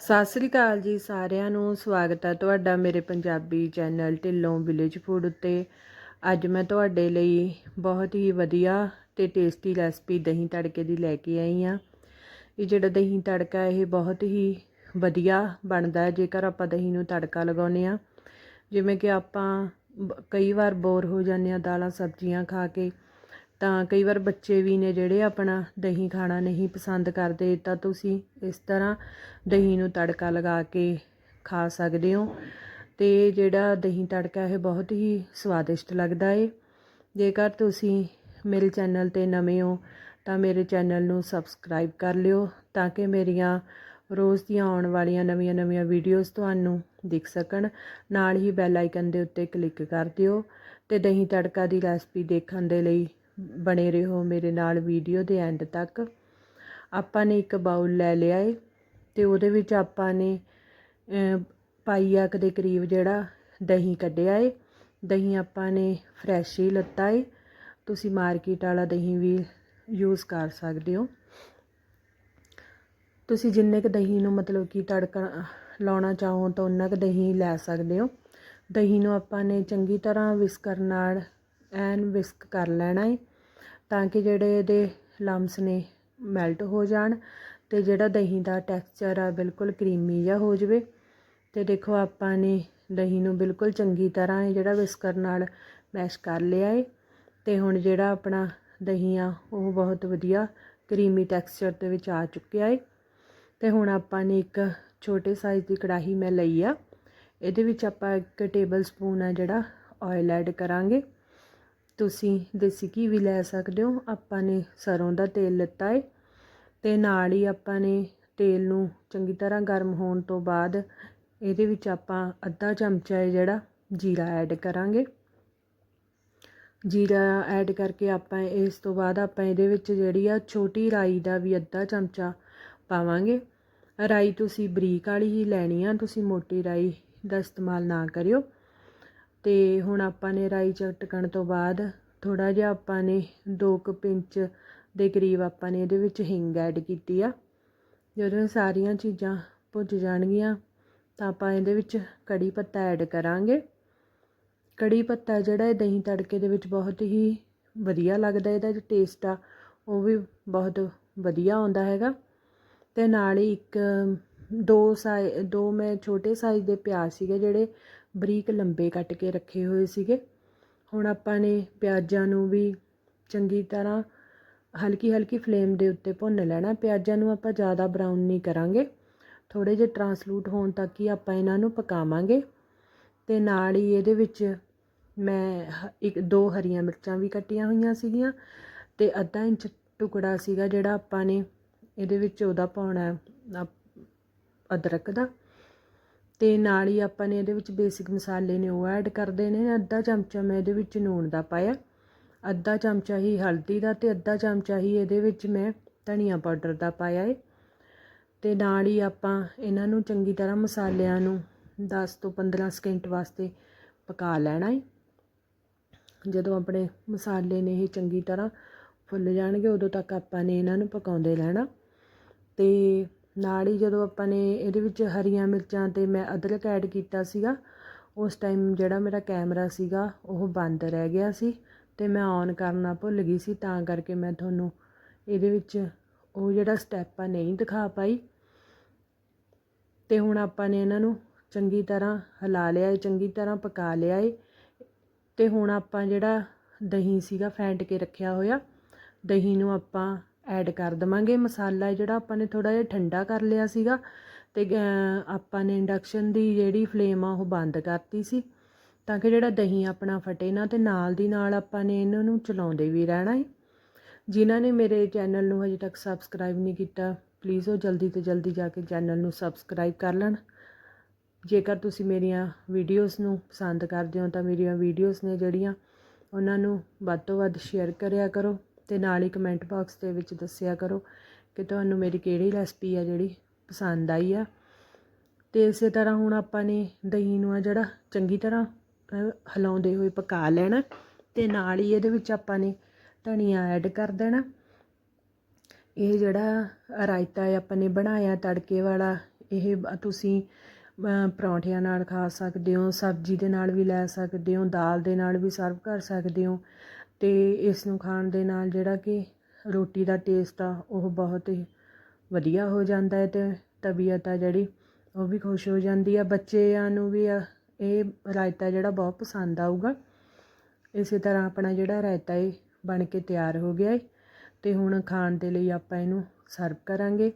ਸਤਿ ਸ੍ਰੀ ਅਕਾਲ ਜੀ ਸਾਰਿਆਂ ਨੂੰ, ਸਵਾਗਤ ਹੈ ਤੁਹਾਡਾ ਮੇਰੇ Punjabi channel Dhillon village food ਉੱਤੇ। ਅੱਜ ਮੈਂ ਤੁਹਾਡੇ ਲਈ ਬਹੁਤ ਹੀ ਵਧੀਆ ਤੇ ਟੇਸਟੀ ਰੈਸਪੀ ਦਹੀਂ ਤੜਕੇ ਦੀ ਲੈ ਕੇ ਆਈ ਹਾਂ। ਇਹ ਜਿਹੜਾ ਦਹੀਂ ਤੜਕਾ ਇਹ ਬਹੁਤ ਹੀ ਵਧੀਆ ਬਣਦਾ ਹੈ, ਜੇਕਰ ਆਪਾਂ ਦਹੀਂ ਨੂੰ ਤੜਕਾ ਲਗਾਉਂਦੇ ਆ ਜਿਵੇਂ ਕਿ ਆਪਾਂ ਬ- ਕਈ ਵਾਰ ਬੋਰ ਹੋ ਜਾਂਦੇ ਆ ਦਾਲਾਂ ਸਬਜ਼ੀਆਂ ਖਾ ਕੇ ਤਾਂ ਕਈ ਵਾਰ ਬੱਚੇ ਵੀ ਨੇ ਜਿਹੜੇ ਆਪਣਾ ਦਹੀਂ ਖਾਣਾ ਨਹੀਂ ਪਸੰਦ ਕਰਦੇ, ਤਾਂ ਤੁਸੀਂ ਇਸ ਤਰ੍ਹਾਂ ਦਹੀਂ ਨੂੰ ਤੜਕਾ ਲਗਾ ਕੇ ਖਾ ਸਕਦੇ ਹੋ। ਅਤੇ ਜਿਹੜਾ ਦਹੀਂ ਤੜਕਾ ਇਹ ਬਹੁਤ ਹੀ ਸਵਾਦਿਸ਼ਟ ਲੱਗਦਾ ਏ। ਜੇਕਰ ਤੁਸੀਂ ਮੇਰੇ ਚੈਨਲ ਤੇ ਨਵੇਂ ਹੋ, ਤਾਂ ਮੇਰੇ ਚੈਨਲ ਨੂੰ ਸਬਸਕ੍ਰਾਈਬ ਕਰ ਲਿਓ, ਤਾਂ ਕਿ ਮੇਰੀਆਂ ਰੋਜ਼ ਦੀਆਂ ਆਉਣ ਵਾਲੀਆਂ ਨਵੀਆਂ-ਨਵੀਆਂ ਵੀਡੀਓਜ਼ ਤੁਹਾਨੂੰ ਦਿਖ ਸਕਣ। ਨਾਲ ਹੀ ਬੈਲ ਆਈਕਨ ਦੇ ਉੱਤੇ ਕਲਿੱਕ ਕਰ ਦਿਓ ਤੇ ਦਹੀਂ ਤੜਕਾ ਦੀ ਰੈਸਪੀ ਦੇਖਣ ਦੇ ਲਈ ਬਣੇ ਰਹੋ ਮੇਰੇ ਨਾਲ ਵੀਡੀਓ ਦੇ ਐਂਡ ਤੱਕ। ਆਪਾਂ ਨੇ ਇੱਕ ਬਾਉਲ ਲੈ ਲਿਆ ਏ ਤੇ ਉਹਦੇ ਵਿੱਚ ਆਪਾਂ ਨੇ ਅਮ, ਪਾਈਆ ਦੇ ਕਰੀਬ ਜਿਹੜਾ ਦਹੀਂ ਕੱਢਿਆ ਏ। ਦਹੀਂ ਆਪਾਂ ਨੇ ਫਰੈਸ਼ ਹੀ ਲੱਤਾ ਏ। ਤੁਸੀਂ ਮਾਰਕੀਟ ਵਾਲਾ ਦਹੀਂ ਵੀ ਯੂਜ਼ ਕਰ ਸਕਦੇ ਹੋ। ਤੁਸੀਂ ਜਿੰਨੇ ਕੁ ਦਹੀਂ ਨੂੰ ਮਤਲਬ ਕਿ ਤੜਕਾ ਲਾਉਣਾ ਚਾਹੋ ਤਾਂ ਉਨਾ ਕੁ ਦਹੀਂ ਲੈ ਸਕਦੇ ਹੋ। ਦਹੀਂ ਨੂੰ ਆਪਾਂ ਨੇ ਚੰਗੀ ਤਰ੍ਹਾਂ ਵਿਸਕਰ ਨਾਲ ਐਨ ਵਿਸਕ ਕਰ ਲੈਣਾ ਹੈ ਤਾਂ ਕਿ ਜਿਹੜੇ ਇਹਦੇ ਲੰਮਸ ਨੇ ਮੈਲਟ ਹੋ ਜਾਣ ਅਤੇ ਜਿਹੜਾ ਦਹੀਂ ਦਾ ਟੈਕਸਚਰ ਆ ਬਿਲਕੁਲ ਕਰੀਮੀ ਜਿਹਾ ਹੋ ਜਾਵੇ। ਅਤੇ ਦੇਖੋ ਆਪਾਂ ਨੇ ਦਹੀਂ ਨੂੰ ਬਿਲਕੁਲ ਚੰਗੀ ਤਰ੍ਹਾਂ ਇਹ ਜਿਹੜਾ ਵਿਸਕਰ ਨਾਲ ਮੈਸ਼ ਕਰ ਲਿਆ ਏ ਅਤੇ ਹੁਣ ਜਿਹੜਾ ਆਪਣਾ ਦਹੀਂ ਆ ਉਹ ਬਹੁਤ ਵਧੀਆ ਕਰੀਮੀ ਟੈਕਸਚਰ ਦੇ ਵਿੱਚ ਆ ਚੁੱਕਿਆ ਏ। ਅਤੇ ਹੁਣ ਆਪਾਂ ਨੇ ਇੱਕ ਛੋਟੇ ਸਾਈਜ਼ ਦੀ ਕੜਾਹੀ ਮੈਂ ਲਈ ਆ, ਇਹਦੇ ਵਿੱਚ ਆਪਾਂ ਇੱਕ ਟੇਬਲ ਸਪੂਨ ਆ ਜਿਹੜਾ ਆਇਲ ਐਡ ਕਰਾਂਗੇ। ਤੁਸੀਂ ਦੇਸੀ ਘੀ ਵੀ ਲੈ ਸਕਦੇ ਹੋ। ਆਪਾਂ ਨੇ ਸਰੋਂ ਦਾ ਤੇਲ ਲਿੱਤਾ ਹੈ ਤੇ ਨਾਲ ਹੀ ਆਪਾਂ ਨੇ ਤੇਲ ਨੂੰ ਚੰਗੀ ਤਰ੍ਹਾਂ ਗਰਮ ਹੋਣ ਤੋਂ ਬਾਅਦ ਇਹਦੇ ਵਿੱਚ ਆਪਾਂ ਅੱਧਾ ਚਮਚਾ ਹੈ ਜਿਹੜਾ ਜੀਰਾ ਐਡ ਕਰਾਂਗੇ। ਜੀਰਾ ਐਡ ਕਰਕੇ ਆਪਾਂ ਇਸ ਤੋਂ ਬਾਅਦ ਆਪਾਂ ਇਹਦੇ ਵਿੱਚ ਜਿਹੜੀ ਆ ਛੋਟੀ ਰਾਈ ਦਾ ਵੀ ਅੱਧਾ ਚਮਚਾ ਪਾਵਾਂਗੇ। ਰਾਈ ਤੁਸੀਂ ਬਰੀਕ ਵਾਲੀ ਹੀ ਲੈਣੀ ਆ, ਤੁਸੀਂ ਮੋਟੀ ਰਾਈ ਦਾ ਇਸਤੇਮਾਲ ਨਾ ਕਰਿਓ। ਅਤੇ ਹੁਣ ਆਪਾਂ ਨੇ ਰਾਈ ਚਟਕਣ ਤੋਂ ਬਾਅਦ ਥੋੜ੍ਹਾ ਜਿਹਾ ਆਪਾਂ ਨੇ ਦੋ ਕੁ ਪਿੰਚ ਦੇ ਕਰੀਬ ਆਪਾਂ ਨੇ ਇਹਦੇ ਵਿੱਚ ਹਿੰਗ ਐਡ ਕੀਤੀ ਆ। ਜਦੋਂ ਇਹ ਸਾਰੀਆਂ ਚੀਜ਼ਾਂ ਭੁੱਜ ਜਾਣਗੀਆਂ ਤਾਂ ਆਪਾਂ ਇਹਦੇ ਵਿੱਚ ਕੜੀ ਪੱਤਾ ਐਡ ਕਰਾਂਗੇ। ਕੜੀ ਪੱਤਾ ਜਿਹੜਾ ਇਹ ਦਹੀਂ ਤੜਕੇ ਦੇ ਵਿੱਚ ਬਹੁਤ ਹੀ ਵਧੀਆ ਲੱਗਦਾ, ਇਹਦਾ ਜੋ ਟੇਸਟ ਆ, ਉਹ ਵੀ ਬਹੁਤ ਵਧੀਆ ਆਉਂਦਾ ਹੈਗਾ। ਤੇ ਨਾਲ ਹੀ ਇੱਕ ਦੋ ਸਾਈ ਦੋ ਮੈਂ ਛੋਟੇ ਸਾਈਜ਼ ਦੇ ਪਿਆਜ਼ ਸੀਗੇ ਜਿਹੜੇ ਬਰੀਕ ਲੰਬੇ ਕੱਟ ਕੇ ਰੱਖੇ ਹੋਏ ਸੀਗੇ। ਹੁਣ ਆਪਾਂ ਨੇ ਪਿਆਜ਼ਾਂ ਨੂੰ ਵੀ ਚੰਗੀ ਤਰ੍ਹਾਂ ਹਲਕੀ ਹਲਕੀ ਫਲੇਮ ਦੇ ਉੱਤੇ ਭੁੰਨ ਲੈਣਾ। ਪਿਆਜ਼ਾਂ ਨੂੰ ਆਪਾਂ ਜ਼ਿਆਦਾ ਬਰਾਊਨ ਨਹੀਂ ਕਰਾਂਗੇ। ਥੋੜੇ ਜਿਹੇ ਟਰਾਂਸਲੂਟ ਹੋਣ ਤੱਕ ਹੀ ਆਪਾਂ ਇਹਨਾਂ ਨੂੰ ਪਕਾਵਾਂਗੇ। ਤੇ ਨਾਲ ਹੀ ਇਹਦੇ ਵਿੱਚ ਮੈਂ ਹ- ਇੱਕ ਦੋ ਹਰੀਆਂ ਮਿਰਚਾਂ ਵੀ ਕੱਟੀਆਂ ਹੋਈਆਂ ਸੀਗੀਆਂ। ਤੇ ਅੱਧਾ ਇੰਚ ਟੁਕੜਾ ਸੀਗਾ ਜਿਹੜਾ ਆਪਾਂ ਨੇ ਇਹਦੇ ਵਿੱਚ ਉਹਦਾ ਪਾਉਣਾ ਅਦਰਕ ਦਾ। ਅਤੇ ਨਾਲ ਹੀ ਆਪਾਂ ਨੇ ਇਹਦੇ ਵਿੱਚ ਬੇਸਿਕ ਮਸਾਲੇ ਨੇ ਉਹ ਐਡ ਕਰਦੇ ਨੇ, ਅੱਧਾ ਚਮਚਾ ਮੈਂ ਇਹਦੇ ਵਿੱਚ ਨੂਣ ਦਾ ਪਾਇਆ। ਅੱਧਾ ਚਮਚਾ ਹੀ ਹਲਦੀ ਦਾ ਅਤੇ ਅੱਧਾ ਚਮਚਾ ਹੀ ਇਹਦੇ ਵਿੱਚ ਮੈਂ ਧਨੀਆ ਪਾਊਡਰ ਦਾ ਪਾਇਆ ਏ। ਅਤੇ ਨਾਲ ਹੀ ਆਪਾਂ ਇਹਨਾਂ ਨੂੰ ਚੰਗੀ ਤਰ੍ਹਾਂ ਮਸਾਲਿਆਂ ਨੂੰ 10 ਤੋਂ 15 ਸਕਿੰਟ ਵਾਸਤੇ ਪਕਾ ਲੈਣਾ ਏ। ਜਦੋਂ ਆਪਣੇ ਮਸਾਲੇ ਨੇ ਇਹ ਚੰਗੀ ਤਰ੍ਹਾਂ ਫੁੱਲ ਜਾਣਗੇ, ਉਦੋਂ ਤੱਕ ਆਪਾਂ ਨੇ ਇਹਨਾਂ ਨੂੰ ਪਕਾਉਂਦੇ ਰਹਿਣਾ। ਅਤੇ ਨਾਲ ਹੀ ਜਦੋਂ ਆਪਾਂ ਨੇ ਇਹਦੇ ਵਿੱਚ ਹਰੀਆਂ ਮਿਰਚਾਂ ਅਤੇ ਮੈਂ ਅਦਰਕ ਐਡ ਕੀਤਾ ਸੀਗਾ, ਉਸ ਟਾਈਮ ਜਿਹੜਾ ਮੇਰਾ ਕੈਮਰਾ ਸੀਗਾ, ਉਹ ਬੰਦ ਰਹਿ ਗਿਆ ਸੀ ਅਤੇ ਮੈਂ ਔਨ ਕਰਨਾ ਭੁੱਲ ਗਈ ਸੀ, ਤਾਂ ਕਰਕੇ ਮੈਂ ਤੁਹਾਨੂੰ ਇਹਦੇ ਵਿੱਚ ਉਹ ਜਿਹੜਾ ਸਟੈਪ ਆ ਨਹੀਂ ਦਿਖਾ ਪਾਈ। ਅਤੇ ਹੁਣ ਆਪਾਂ ਨੇ ਇਹਨਾਂ ਨੂੰ ਚੰਗੀ ਤਰ੍ਹਾਂ ਹਿਲਾ ਲਿਆ ਏ, ਚੰਗੀ ਤਰ੍ਹਾਂ ਪਕਾ ਲਿਆ ਏ। ਅਤੇ ਹੁਣ ਆਪਾਂ ਜਿਹੜਾ ਦਹੀਂ ਸੀਗਾ, ਫੈਂਟ ਕੇ ਰੱਖਿਆ ਹੋਇਆ, ਦਹੀਂ ਨੂੰ ਆਪਾਂ ਐਡ ਕਰ ਦਵਾਂਗੇ। ਮਸਾਲਾ ਜਿਹੜਾ ਆਪਾਂ ਨੇ ਥੋੜਾ ਜਿਹਾ ਠੰਡਾ ਕਰ ਲਿਆ ਸੀਗਾ ਤੇ ਆਪਾਂ ਨੇ ਇੰਡਕਸ਼ਨ ਦੀ ਜਿਹੜੀ ਫਲੇਮ ਆ ਉਹ ਬੰਦ ਕਰਤੀ ਸੀ ਤਾਂ ਕਿ ਜਿਹੜਾ ਦਹੀਂ ਆਪਣਾ ਫਟੇ ਨਾ ਤੇ ਨਾਲ ਦੀ ਨਾਲ ਆਪਾਂ ਨੇ ਇਹਨਾਂ ਨੂੰ ਚਲਾਉਂਦੇ ਵੀ ਰਹਿਣਾ ਹੈ ਜਿਨ੍ਹਾਂ ਨੇ ਮੇਰੇ ਚੈਨਲ ਨੂੰ ਹਜੇ ਤੱਕ ਸਬਸਕ੍ਰਾਈਬ ਨਹੀਂ ਕੀਤਾ ਪਲੀਜ਼ ਉਹ ਜਲਦੀ ਤੋਂ ਜਲਦੀ ਜਾ ਕੇ ਚੈਨਲ ਨੂੰ ਸਬਸਕ੍ਰਾਈਬ ਕਰ ਲੈਣ। ਜੇਕਰ ਤੁਸੀਂ ਮੇਰੀਆਂ ਵੀਡੀਓਜ਼ ਨੂੰ ਪਸੰਦ ਕਰਦੇ ਹੋ ਤਾਂ ਮੇਰੀਆਂ ਵੀਡੀਓਜ਼ ਨੇ ਜਿਹੜੀਆਂ ਉਹਨਾਂ ਨੂੰ ਵੱਧ ਤੋਂ ਵੱਧ ਸ਼ੇਅਰ ਕਰਿਆ ਕਰੋ। ਅਤੇ ਨਾਲ ਹੀ ਕਮੈਂਟ ਬਾਕਸ ਦੇ ਵਿੱਚ ਦੱਸਿਆ ਕਰੋ ਕਿ ਤੁਹਾਨੂੰ ਮੇਰੀ ਕਿਹੜੀ ਰੈਸਪੀ ਆ ਜਿਹੜੀ ਪਸੰਦ ਆਈ ਆ। ਤੇ ਇਸੇ ਤਰ੍ਹਾਂ ਹੁਣ ਆਪਾਂ ਨੇ ਦਹੀਂ ਨੂੰ ਆ ਜਿਹੜਾ ਚੰਗੀ ਤਰ੍ਹਾਂ ਹਿਲਾਉਂਦੇ ਹੋਏ ਪਕਾ ਲੈਣਾ ਤੇ ਨਾਲ ਹੀ ਇਹਦੇ ਵਿੱਚ ਆਪਾਂ ਨੇ ਧਨੀਆ ਐਡ ਕਰ ਦੇਣਾ। ਇਹ ਜਿਹੜਾ ਰਾਇਤਾ ਹੈ ਆਪਾਂ ਨੇ ਬਣਾਇਆ ਤੜਕੇ ਵਾਲਾ, ਇਹ ਤੁਸੀਂ ਪਰੌਂਠਿਆਂ ਨਾਲ ਖਾ ਸਕਦੇ ਹੋ, ਸਬਜ਼ੀ ਦੇ ਨਾਲ ਵੀ ਲੈ ਸਕਦੇ ਹੋ, ਦਾਲ ਦੇ ਨਾਲ ਵੀ ਸਰਵ ਕਰ ਸਕਦੇ ਹੋ ਅਤੇ ਇਸ ਨੂੰ ਖਾਣ ਦੇ ਨਾਲ ਜਿਹੜਾ ਕਿ ਰੋਟੀ ਦਾ ਟੇਸਟ ਆ, ਉਹ ਬਹੁਤ ਹੀ ਵਧੀਆ ਹੋ ਜਾਂਦਾ ਹੈ ਅਤੇ ਤਬੀਅਤ ਆ ਜਿਹੜੀ, ਉਹ ਵੀ ਖੁਸ਼ ਹੋ ਜਾਂਦੀ ਆ। ਬੱਚਿਆਂ ਨੂੰ ਵੀ ਇਹ ਰਾਇਤਾ ਜਿਹੜਾ ਬਹੁਤ ਪਸੰਦ ਆਊਗਾ। ਇਸੇ ਤਰ੍ਹਾਂ ਆਪਣਾ ਜਿਹੜਾ ਰਾਇਤਾ ਏ, ਬਣ ਕੇ ਤਿਆਰ ਹੋ ਗਿਆ ਏ ਤੇ ਹੁਣ ਖਾਣ ਦੇ ਲਈ ਆਪਾਂ ਇਹਨੂੰ ਸਰਵ ਕਰਾਂਗੇ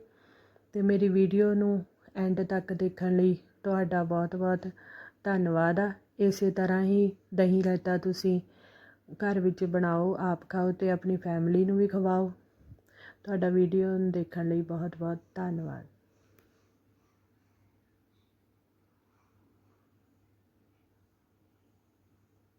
ਤੇ ਮੇਰੀ ਵੀਡੀਓ ਨੂੰ ਐਂਡ ਤੱਕ ਦੇਖਣ ਲਈ ਤੁਹਾਡਾ ਬਹੁਤ-ਬਹੁਤ ਧੰਨਵਾਦ ਆ। ਇਸੇ ਤਰ੍ਹਾਂ ਹੀ ਦਹੀਂ ਰਾਇਤਾ ਤੁਸੀਂ ਘਰ ਵਿੱਚ ਬਣਾਓ, ਆਪ ਖਾਓ ਅਤੇ ਆਪਣੀ ਫੈਮਿਲੀ ਨੂੰ ਵੀ ਖਵਾਓ। ਤੁਹਾਡਾ ਵੀਡੀਓ ਨੂੰ ਦੇਖਣ ਲਈ ਬਹੁਤ-ਬਹੁਤ ਧੰਨਵਾਦ।